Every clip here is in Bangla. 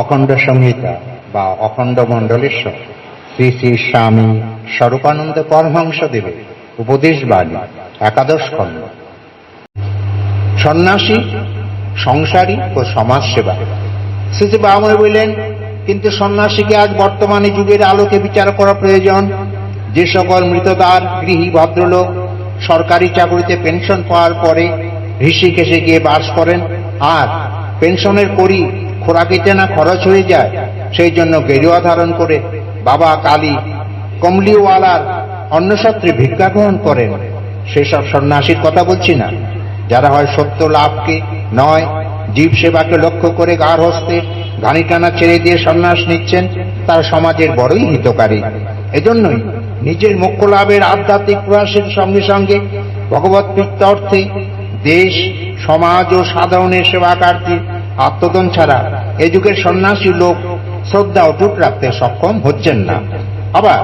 অখণ্ড সংহিতা বা অখণ্ড মণ্ডলেশ্বর। শ্রী শ্রী স্বামী স্বরূপানন্দ পরমহংস দেবের উপদেশ বাণী, একাদশ খণ্ড। সন্ন্যাসী, সংসারী ও সমাজসেবা। শ্রীজি বাময় বললেন, কিন্তু সন্ন্যাসীকে আজ বর্তমানে যুগের আলোকে বিচার করা প্রয়োজন। যে সকল মৃতদার, গৃহী, ভদ্রলোক সরকারি চাকরিতে পেনশন পাওয়ার পরে ঋষিকেশে গিয়ে বাস করেন, আর পেনশনের করি খোরাকিতে না খরচ হয়ে যায়, সেই জন্য গেরুয়া ধারণ করে বাবা কালী কমলিওয়ালার অন্নসত্রে ভিক্ষা গ্রহণ করেন। সেসব সন্ন্যাসীর কথা বলছি না। যারা হয় সত্য লাভকে, নয় জীব সেবাকে লক্ষ্য করে গার হস্তে ঘানি টানা ছেড়ে দিয়ে সন্ন্যাস নিচ্ছেন, তারা সমাজের বড়ই হিতকারী। এজন্যই নিজের মোক্ষ লাভের আধ্যাত্মিক প্রয়াসের সঙ্গে সঙ্গে ভগবত অর্থে দেশ, সমাজ ও সাধারণের সেবা কার্যে আত্মদন ছাড়া এ যুগের সন্ন্যাসী লোক শ্রদ্ধা অটুট রাখতে সক্ষম হচ্ছেন না। আবার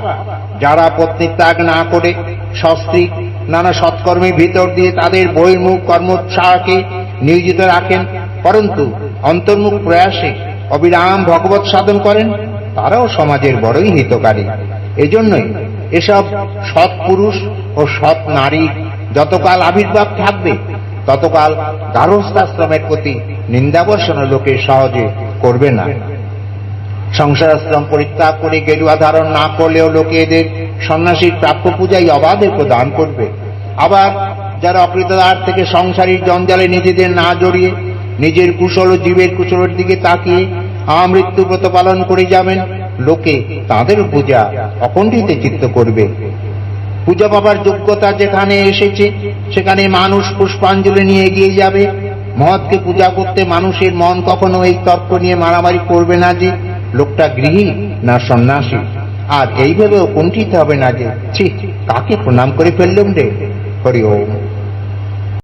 যারা পত্নী ত্যাগ না করে সস্ত্রীক নানা সৎকর্মের ভিতর দিয়ে তাদের বহির্মুখ কর্মোৎসাহকে নিয়োজিত রাখেন, পরন্তু অন্তর্মুখ প্রয়াসে অবিরাম ভগবত সাধন করেন, তারাও সমাজের বড়ই হিতকারী। এজন্যই এসব সৎ পুরুষ ও সৎ নারী যতকাল আবির্ভাব থাকবে ততকাল গার্হস্থাশ্রমের প্রতি নিন্দাবর্ষণ লোকে সহজে করবে না। সংসারাশ্রম পরিত্যাগ করে গেরুয়া ধারণ না করলেও লোকে এদের সন্ন্যাসীর প্রাপ্য পূজাই অবাধে প্রদান করবে। আবার যারা অকৃতদার থেকে সংসারীর জঞ্জালে নিজেদের না জড়িয়ে নিজের কুশল ও জীবের কুশলের দিকে তাকিয়ে আমৃত্যু ব্রত পালন করে যাবেন, লোকে তাদের পূজা অকণ্ঠিতে চিত্ত করবে। পূজা পাবার যোগ্যতা যেখানে এসেছে, সেখানে মানুষ পুষ্পাঞ্জলি নিয়ে এগিয়ে যাবে। মহৎকে পূজা করতে মানুষের মন কখনো এই তর্ক নিয়ে মারামারি করবে না যে, লোকটা গৃহী না সন্ন্যাসী। আর এইভাবেও কুণ্ঠিত হবে না যে, ছি, কাকে প্রণাম করে ফেললুম রে? হরি ওম।